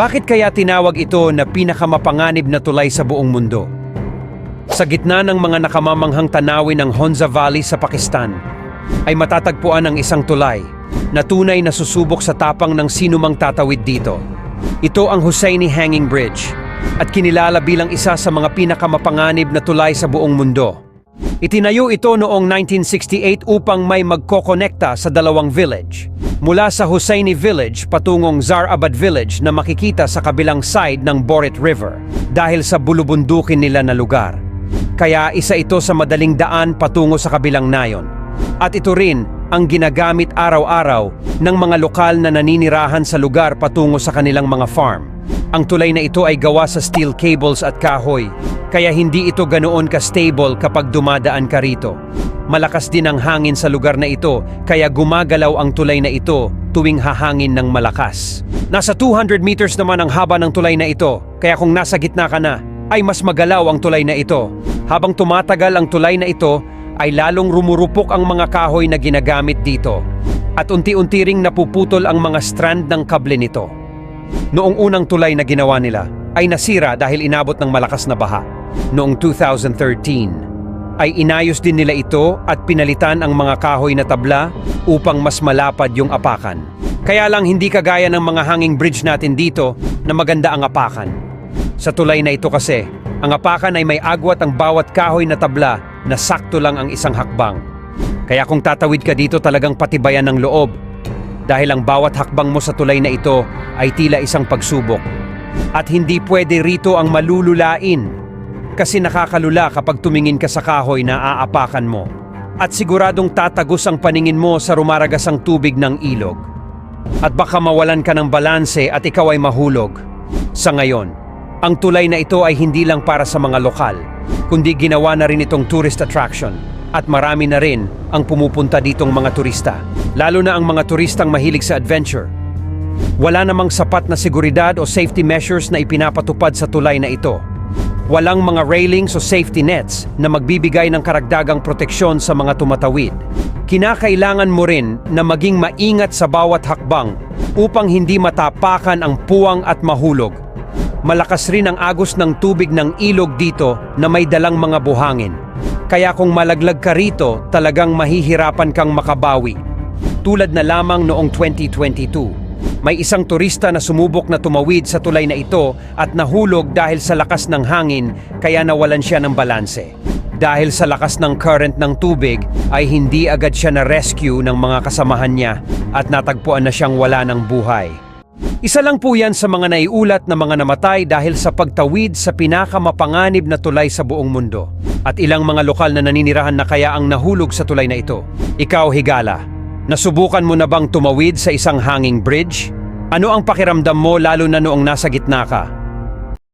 Bakit kaya tinawag ito na pinakamapanganib na tulay sa buong mundo? Sa gitna ng mga nakamamanghang tanawin ng Honza Valley sa Pakistan, ay matatagpuan ang isang tulay na tunay na susubok sa tapang ng sinumang tatawid dito. Ito ang Husseini Hanging Bridge at kinilala bilang isa sa mga pinakamapanganib na tulay sa buong mundo. Itinayo ito noong 1968 upang may magkokonekta sa dalawang village. Mula sa Husseini Village patungong Zarabad Village na makikita sa kabilang side ng Borit River dahil sa bulubundukin nila na lugar. Kaya isa ito sa madaling daan patungo sa kabilang nayon. At ito rin ang ginagamit araw-araw ng mga lokal na naninirahan sa lugar patungo sa kanilang mga farm. Ang tulay na ito ay gawa sa steel cables at kahoy, kaya hindi ito ganoon ka-stable kapag dumadaan ka rito. Malakas din ang hangin sa lugar na ito, kaya gumagalaw ang tulay na ito tuwing hahangin ng malakas. Nasa 200 meters naman ang haba ng tulay na ito, kaya kung nasa gitna ka na, ay mas magalaw ang tulay na ito. Habang tumatagal ang tulay na ito, ay lalong rumurupok ang mga kahoy na ginagamit dito. At unti-unti ring napuputol ang mga strand ng kable nito. Noong unang tulay na ginawa nila ay nasira dahil inabot ng malakas na baha. Noong 2013 ay inayos din nila ito at pinalitan ang mga kahoy na tabla upang mas malapad yung apakan. Kaya lang hindi kagaya ng mga hanging bridge natin dito na maganda ang apakan. Sa tulay na ito kasi, ang apakan ay may agwat ang bawat kahoy na tabla na sakto lang ang isang hakbang. Kaya kung tatawid ka dito talagang patibayan ng loob dahil ang bawat hakbang mo sa tulay na ito ay tila isang pagsubok. At hindi pwede rito ang malululain kasi nakakalula kapag tumingin ka sa kahoy na aapakan mo. At siguradong tatagos ang paningin mo sa rumaragasang tubig ng ilog. At baka mawalan ka ng balanse at ikaw ay mahulog. Sa ngayon, ang tulay na ito ay hindi lang para sa mga lokal, kundi ginawa na rin itong tourist attraction at marami na rin ang pumupunta ditong mga turista, lalo na ang mga turistang mahilig sa adventure. Wala namang sapat na seguridad o safety measures na ipinapatupad sa tulay na ito. Walang mga railings o safety nets na magbibigay ng karagdagang proteksyon sa mga tumatawid. Kinakailangan mo rin na maging maingat sa bawat hakbang upang hindi matapakan ang puwang at mahulog. Malakas rin ang agos ng tubig ng ilog dito na may dalang mga buhangin. Kaya kung malaglag ka rito, talagang mahihirapan kang makabawi. Tulad na lamang noong 2022. May isang turista na sumubok na tumawid sa tulay na ito at nahulog dahil sa lakas ng hangin kaya nawalan siya ng balanse. Dahil sa lakas ng current ng tubig ay hindi agad siya na-rescue ng mga kasamahan niya at natagpuan na siyang wala ng buhay. Isa lang po yan sa mga naiulat na mga namatay dahil sa pagtawid sa pinakamapanganib na tulay sa buong mundo. At ilang mga lokal na naninirahan na kaya ang nahulog sa tulay na ito. Ikaw, Higala, nasubukan mo na bang tumawid sa isang hanging bridge? Ano ang pakiramdam mo lalo na noong nasa gitna ka?